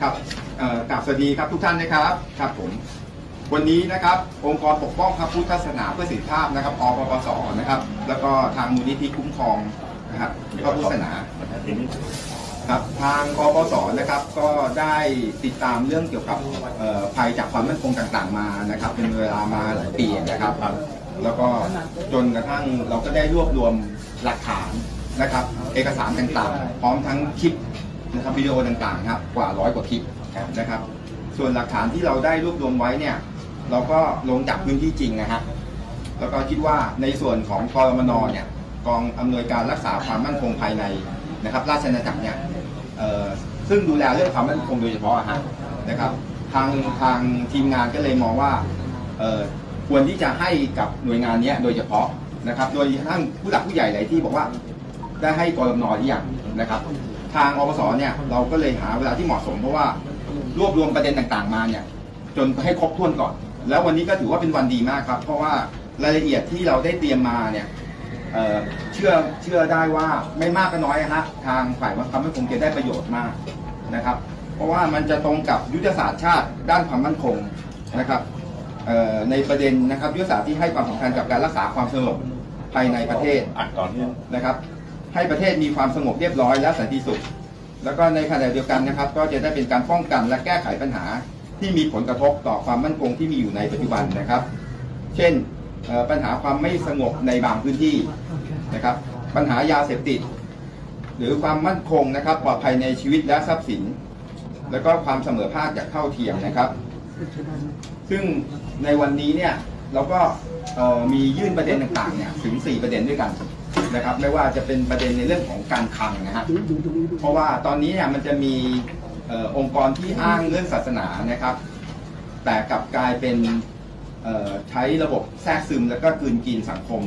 ครับเอ่อกราบสวัสดีครับทุกท่านนะครับครับผมวันนี้นะครับองค์กรปกป้องพระพุทธศาสนาเพื่อสิทธิภาพนะครับอปปสนะครับ แล้วก็ทางมูลนิธิคุ้มครองนะครับพระพุทธศาสนาครับทางกปสนะครับก็ได้ติดตามเรื่องเกี่ยวกับภัยจากความมั่นคงต่างๆมานะครับ เป็นเวลามาหลายปีนะครับ แล้วก็จนกระทั่งเราก็ได้รวบรวมหลักฐานนะครับ เอกสารต่างๆ พร้อมทั้งคลิป นะครับวิดีโอต่างๆครับกว่าร้อยกว่าคลิปนะครับ ส่วนหลักฐานที่เราได้รวบรวมไว้เนี่ย เราก็ลงจากพื้นที่จริงนะฮะแล้วก็คิดว่าในส่วนของกรมนเนี่ยกองอำนวยการรักษาความมั่นคงภายในนะครับ ราชอาณาจักรเนี่ยเอ่อซึ่งดูแลเรื่องความมั่นคงโดยเฉพาะอะฮะนะครับ ทางทางทีมงานก็เลยมองว่าเอ่อควรที่จะให้กับหน่วยงานเนี้ยโดยเฉพาะนะครับ โดยทั้งผู้หลักผู้ใหญ่หลายที่บอกว่าได้ให้กรมนหรือยังนะครับ ทางอปสเนี่ยเราก็เลยหาเวลาที่เหมาะสมเพราะว่ารวบรวมประเด็นต่างๆมาเนี่ยจนให้ครบถ้วนก่อน แล้ววันนี้ก็ถือว่าเป็นวันดีมากครับ เพราะว่ารายละเอียดที่เราได้เตรียมมาเนี่ยเอ่อเชื่อเชื่อได้ว่าไม่มากก็น้อยนะฮะทางฝ่ายความมั่นคงจะได้ประโยชน์มากนะครับ เพราะว่ามันจะตรงกับยุทธศาสตร์ชาติด้านความมั่นคงนะครับเอ่อในประเด็นนะครับยุทธศาสตร์ที่ให้ความสำคัญกับการรักษาความสงบภายในประเทศอัดก่อนเนี่ยนะครับ ให้ประเทศมีความสงบเรียบร้อยและสันติสุข แล้วก็ในขณะเดียวกันนะครับ ก็จะได้เป็นการป้องกันและแก้ไขปัญหาที่มีผลกระทบต่อความมั่นคงที่มีอยู่ในปัจจุบันนะครับ เช่นปัญหาความไม่สงบในบางพื้นที่นะครับ ปัญหายาเสพติด หรือความมั่นคงนะครับ ปลอดภัยในชีวิตและทรัพย์สิน แล้วก็ความเสมอภาคอย่างเท่าเทียมนะครับ ซึ่งในวันนี้เนี่ยเราก็มียื่นประเด็นต่างๆเนี่ยถึง 4 ประเด็นด้วยกัน นะครับไม่ว่าจะเป็นประเด็นในเรื่องของการคลังนะฮะเพราะว่าตอนนี้เนี่ยมันจะมีอองค์กรที่อ้างเรื่องศาสนานะครับ แต่กลับกลายเป็นใช้ระบบแทรกซึมแล้วก็กืนกินสังคม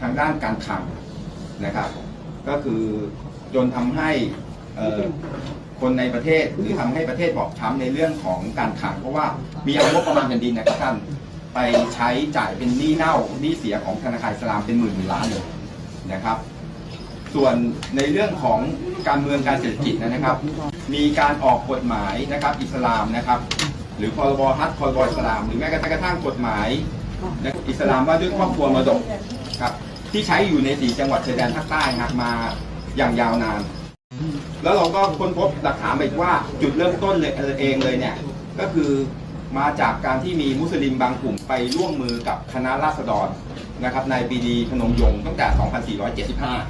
ทางด้านการคลังนะครับ ก็คือจนทำให้คนในประเทศหรือทำให้ประเทศบอบช้ำในเรื่องของการคลังเพราะว่ามีเอางบประมาณแผ่นดินนะครับท่านไปใช้จ่ายเป็นหนี้เน่าหนี้เสียของธนาคารอิสลามเป็นหมื่นหมื่นล้านเลย นะครับ ส่วนในเรื่องของการเมืองการเศรษฐกิจนะครับ มีการออกกฎหมายนะครับ อิสลามนะครับ หรือพรบฮัตพรบอิสลาม หรือแม้กระทั่งกฎหมายอิสลามว่าด้วยครอบครัวมรดกครับ ที่ใช้อยู่ในสี่จังหวัดชายแดนภาคใต้ครับมาอย่างยาวนาน แล้วเราก็ค้นพบหลักฐานไปว่าจุดเริ่มต้นเลยเองเลยเนี่ย ก็คือมาจากการที่มีมุสลิมบางกลุ่มไปร่วมมือกับคณะราษฎร นะครับในปีดีพนมยงค์ตั้งแต่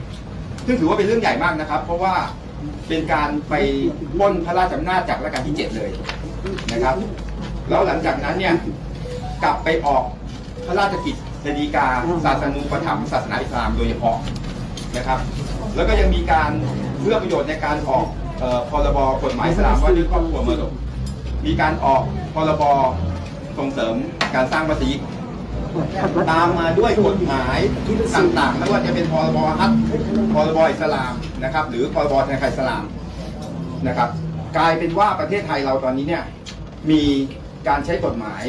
2475 ซึ่งถือว่าเป็นเรื่องใหญ่มากนะครับ เพราะว่าเป็นการไปปล้นพระราชอำนาจจากรัชกาลที่ 7 เลยนะครับ แล้วหลังจากนั้นเนี่ยกลับไปออกพระราชกิจฎีกาศาสนูปถัมภ์ศาสนาอิสลามโดยเฉพาะนะครับ แล้วก็ยังมีการเพื่อประโยชน์ในการออกเอ่อพรบกฎหมายอิสลามว่าด้วยครอบครัวมรดกมีการออกพรบส่งเสริมการสร้างมัสยิด ตามมาด้วยกฎหมายต่างๆไม่ว่าจะเป็นพรบฮัทพรบอิสลามนะครับ หรือพรบธนาคารอิสลามนะครับ กลายเป็นว่าประเทศไทยเราตอนนี้เนี่ยมีการใช้กฎหมาย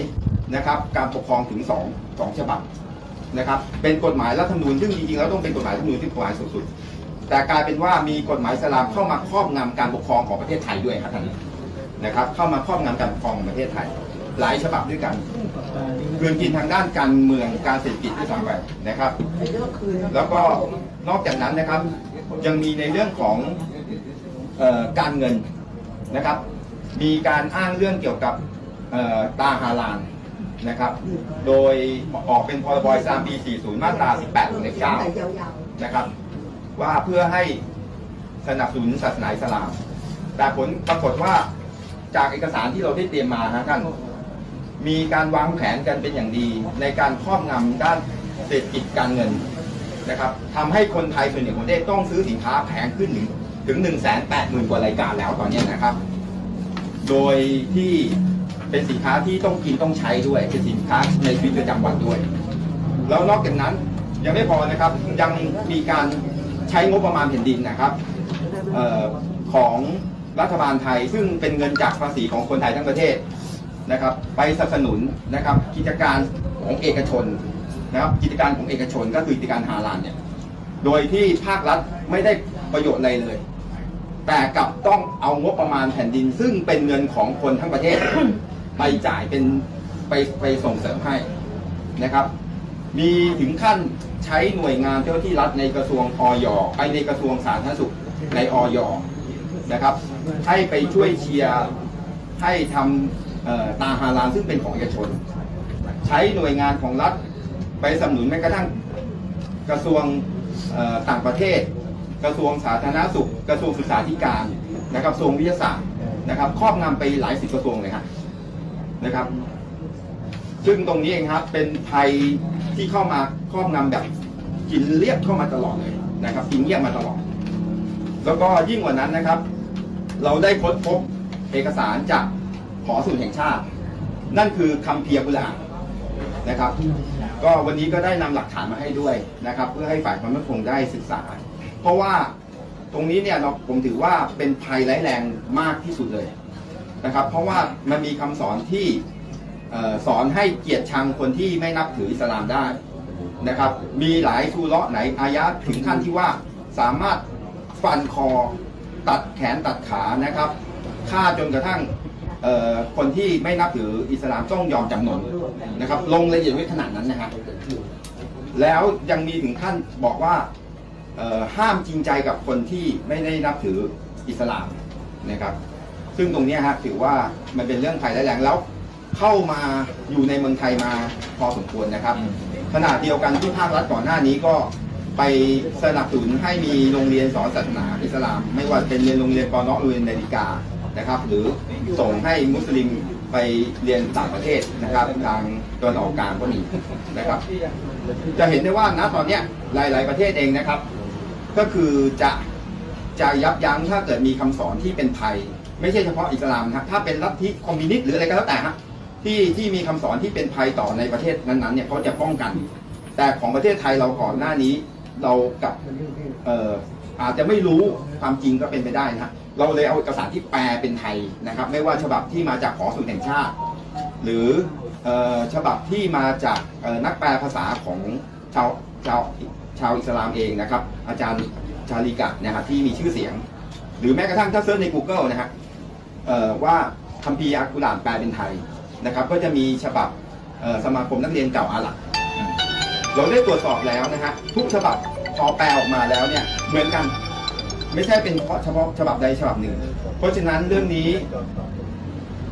นะครับ การปกครองถึงสองสองฉบับนะครับ เป็นกฎหมายรัฐธรรมนูญซึ่งจริงๆแล้วต้องเป็นกฎหมายรัฐธรรมนูญที่กฎหมายสูงสุด แต่กลายเป็นว่ามีกฎหมายสลามเข้ามาครอบงำการปกครองของประเทศไทยด้วยครับท่านนะครับ เข้ามาครอบงำการปกครองของประเทศไทย หลายฉบับด้วยกันเกินกินทางด้านการเมืองการเศรษฐกิจที่ทำไปนะครับ แล้วก็นอกจากนั้นนะครับ ยังมีในเรื่องของออการเงินนะครับ มีการอ้างเรื่องเกี่ยวกับตาฮาลานนะครับ โดยออกเป็นพรบอิสามปี 40 มาตรา 18วงเล็บ9นะครับ ว่าเพื่อให้สนับสนุนศาสนาอิสลาม แต่ผลปรากฏว่าจากเอกสารที่เราได้เตรียมมาฮะท่าน มีการวางแผนกันเป็นอย่างดี ในการครอบงำด้านเศรษฐกิจการเงินนะครับทำให้คนไทยส่วนใหญ่ของประเทศต้องซื้อสินค้าแพงขึ้นถึงถึง 1 8 0 0 0 0 กว่ารายการแล้วตอนนี้นะครับ โดยที่เป็นสินค้าที่ต้องกินต้องใช้ด้วยเป็นสินค้าในชีวิตประจำวันด้วย แล้วนอกจากนั้นยังไม่พอนะครับยังมีการใช้งบประมาณแผ่นดินนะครับออของรัฐบาลไทยซึ่งเป็นเงินจากภาษีของคนไทยทั้งประเทศ นะครับ ไปสนับสนุนนะครับกิจการของเอกชนนะครับกิจการของเอกชนก็คือกิจการฮาลานเนี่ยโดยที่ภาครัฐไม่ได้ประโยชน์อะไรเลย แต่กลับต้องเอางบประมาณแผ่นดิน ซึ่งเป็นเงินของคนทั้งประเทศ ไปจ่ายเป็นไปไปส่งเสริมให้นะครับ มีถึงขั้นใช้หน่วยงานเจ้าที่รัฐในกระทรวงออยไปในกระทรวงสาธารณสุขในออยนะครับ ให้ไปช่วยเชียร์ให้ทำเอ่อ ตาฮาลาลซึ่งเป็นของเอกชน ใช้หน่วยงานของรัฐไปสนับสนุนแม้กระทั่งกระทรวงต่างประเทศ กระทรวงสาธารณสุข กระทรวงศึกษาธิการนะครับกระทรวงวิทยาศาสตร์นะครับครอบงำไปหลายสิบกระทรวงเลยครับนะครับ ซึ่งตรงนี้เองครับเป็นภัยที่เข้ามาครอบงำแบบกินเรียบเข้ามาตลอดเลยนะครับกินเงียบมาตลอด แล้วก็ยิ่งกว่านั้นนะครับ เราได้ค้นพบเอกสารจาก หอสูตรแห่งชาติ นั่นคือคำเพียบุรานะครับ ก็วันนี้ก็ได้นำหลักฐานมาให้ด้วยนะครับ เพื่อให้ฝ่ายความมั่นคงได้ศึกษา เพราะว่าตรงนี้เนี่ยเราผมถือว่าเป็นภัยร้ายแรงมากที่สุดเลยนะครับ เพราะว่ามันมีคำสอนที่เอ่อสอนให้เกียรติชังคนที่ไม่นับถืออิสลามได้นะครับ มีหลายทูเลาะไหนอายะถึงขั้นที่ว่าสามารถฟันคอตัดแขนตัดขานะครับฆ่าจนกระทั่ง คนที่ไม่นับถืออิสลามต้องยอมจำนนนะครับ ลงละเอียดไว้ขนาดนั้นนะครับแล้วยังมีถึงขั้นบอกว่าห้ามจริงใจกับคนที่ไม่ได้นับถืออิสลามนะครับ ซึ่งตรงนี้ฮะถือว่ามันเป็นเรื่องภัยร้ายแรงแล้วเข้ามาอยู่ในเมืองไทยมาพอสมควรนะครับขณะเดียวกันที่ภาครัฐก่อนหน้านี้ก็ไปสนับสนุนให้มีโรงเรียนสอนศาสนาอิสลาม ไม่ว่าเป็นเรียนโรงเรียนกอนอโรงเรียนนาฬิกา นะครับ หรือส่งให้มุสลิมไปเรียนต่างประเทศนะครับทางตะวันออกกลางก็มีนะครับ จะเห็นได้ว่าณตอนนี้หลาย ๆ ประเทศเองนะครับ ก็คือจะจะยับยั้งถ้าเกิดมีคำสอนที่เป็นภัย ไม่ใช่เฉพาะอิสลามนะครับถ้าเป็นลัทธิคอมมิวนิสต์หรืออะไรก็แล้วแต่ฮะที่ที่มีคำสอนที่เป็นภัยต่อในประเทศนั้น ๆ เนี่ยเขาจะป้องกัน แต่ของประเทศไทยเราก่อนหน้านี้เรากับอออาจจะไม่รู้ความจริงก็เป็นไปได้นะฮะ เราเลยเอาเอกสารที่แปลเป็นไทยนะครับ ไม่ว่าฉบับที่มาจากหอสูตแห่งชาติ หรืออฉบับที่มาจากนักแปลภาษาของชาวชาวชาวอิสลามเองนะครับ อาจารย์ชาลิกะนะครับที่มีชื่อเสียง หรือแม้กระทั่งถ้าเซิร์ชใน Google นะฮะเอ่อว่าคัมภีร์อักุรานแปลเป็นไทยนะครับ ก็จะมีฉบับสมาคมนักเรียนเก่าอาหรับเราได้ตรวจสอบแล้วนะฮะทุกฉบับพอแปลออกมาแล้วเนี่ยเหมือนกัน ไม่ใช่เป็นเพราะเฉพาะฉบับใดฉบับหนึ่ง เพราะฉะนั้นเรื่องนี้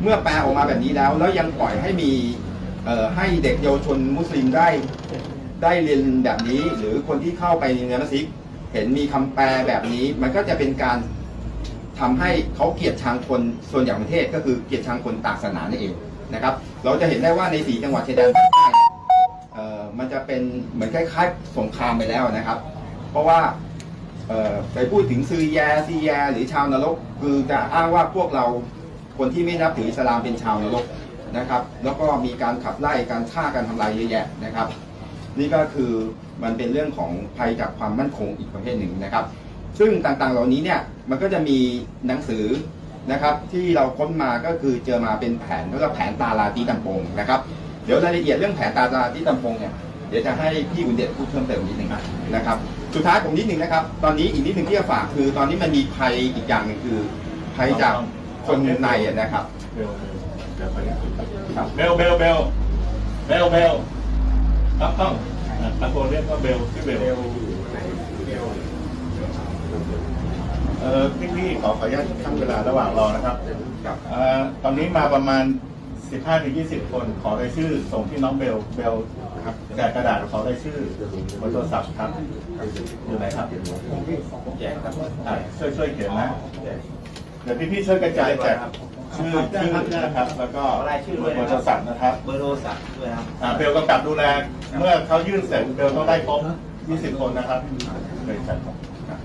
เมื่อแปลออกมาแบบนี้แล้ว แล้วยังปล่อยให้มีให้เด็กเยาวชนมุสลิมได้ได้เรียนแบบนี้ หรือคนที่เข้าไปในมัสยิดเห็นมีคำแปลแบบนี้ มันก็จะเป็นการทำให้เขาเกลียดชังคนส่วนใหญ่ประเทศ ก็คือเกลียดชังคนต่างศาสนานั่นเองนะครับ เราจะเห็นได้ว่าในสีจังหวัดชายแดนภาคใต้มันจะเป็นเหมือนคล้ายๆสงครามไปแล้วนะครับ เพราะว่า ไปพูดถึงซือแยซีแยหรือชาวนรก คือจะอ้างว่าพวกเราคนที่ไม่นับถืออิสลามเป็นชาวนรกนะครับ แล้วก็มีการขับไล่การฆ่าการทำลายเยอะแยะนะครับ นี่ก็คือมันเป็นเรื่องของภัยจากความมั่นคงอีกประเภทหนึ่งนะครับ ซึ่งต่างๆเหล่านี้เนี่ยมันก็จะมีหนังสือนะครับ ที่เราค้นมาก็คือเจอมาเป็นแผนแล้วก็แผนตาลาตีตัมปงนะครับ เดี๋ยวรายละเอียดเรื่องแผนตาลาตีตัมปงเนี่ยเดี๋ยวจะให้พี่อุนเดชพูดเพิ่มเติมนิดหนึ่งนะครับ สุดท้ายผมนิดหนึ่งนะครับ ตอนนี้อีกนิดหนึ่งที่จะฝากคือ ตอนนี้มันมีภัยอีกอย่างหนึ่งคือภัยจากคนในอะนะครับครับเบลเบลเบลเบลเบลครับต้องอะตะโกนเรียกว่าเบลชื่อเบลเอ่อพี่พี่ๆขอขออนุญาตขั้นเวลาระหว่างรอนะครับครับเอ่อตอนนี้มาประมาณ 15ถึง20 คนขอรายชื่อ ส่งที่น้องเบลเบลครับแจกกระดาษขอรายชื่อเบอร์โทรศัพท์ครับอยู่ไหนครับแจกครับอะช่วยช่วยเขียนนะเดี๋ยวพี่พี่ๆช่วยกระจายแจกชื่อชื่อนะครับ แล้วก็รายชื่อด้วยเบอนะร์คโทรับรศัพท์นะครับเบอร์โทรศัพท์ด้วยนะครับอ่าเบลกำกับดูแลเมื่อเขายื่นเสร็จเบลต้องได้ครบ20 คนนะครับเลยจัดครับ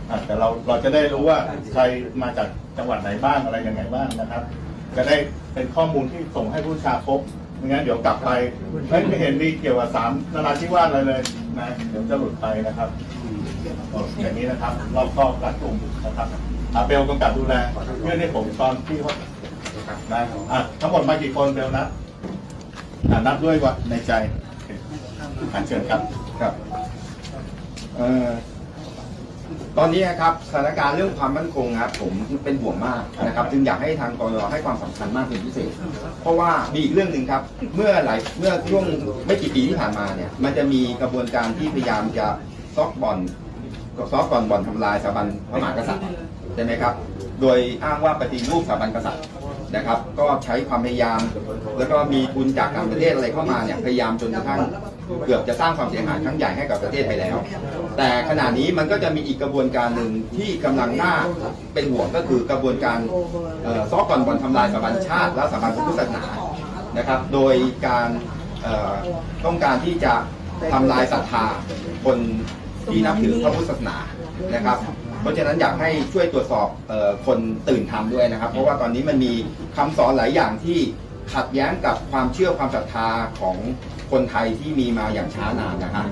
อ่าแต่เราเราจะได้รู้ว่าใครมาจากจังหวัดไหนบ้างอะไรยังไงบ้างนะครับ จะได้เป็นข้อมูลที่ส่งให้ผู้ชาครบไม่งั้นเดี๋ยวกลับไปเฮ้ยไม่เห็นมีเกี่ยวกับสามนราธิวาสอะไรเลยนะเดี๋ยวจะหลุดไปนะครับโอเคอย่างนี้นะครับรอบครอบรัดกลุ่มนะครับอ่าเบลกำกับดูแลยื่นให้ผมตอนที่เขานะอะทั้งหมดมากี่คนเบลนะอ่านับด้วยว่าในใจโอเคอ่านเชิญครับครับเอ่อ ตอนนี้นะครับสถานการณ์เรื่องความมั่นคงครับผมเป็นห่วงมากนะครับ จึงอยากให้ทางกรให้ความสำคัญมากเป็นพิเศษ เพราะว่ามีอีกเรื่องหนึ่งครับ เมื่อหลายเมื่อช่วงไม่กี่ปีที่ผ่านมาเนี่ย มันจะมีกระบวนการที่พยายามจะซอกบอลซอกบอลบอลทำลายสถาบันพระมหากษัตริย์ใช่ไหมครับ โดยอ้างว่าปฏิรูปสถาบันกษัตริย์นะครับ ก็ใช้ความพยายาม แล้วก็มีทุนจากต่างประเทศอะไรเข้ามาเนี่ยพยายามจนกระทั่ง เกือบจะสร้างความเสียหายครั้งใหญ่ให้กับประเทศไปแล้ว แต่ขณะนี้มันก็จะมีอีกกระบวนการหนึ่งที่กำลังน่าเป็นห่วงก็คือกระบวนการเอ่อซอกบอลบอลทำลายสถาบันชาติ และสถาบันพระพุทธศาสนานะครับ โดยการเอ่อต้องการที่จะทำลายศรัทธาคนที่นับถือพระพุทธศาสนานะครับเพราะฉะนั้นอยากให้ช่วยตรวจสอบเออคนตื่นทำด้วยนะครับ เพราะว่าตอนนี้มันมีคำสอนหลายอย่างที่ขัดแย้งกับความเชื่อความศรัทธาของ คนไทยที่มีมาอย่างช้านานนะครับ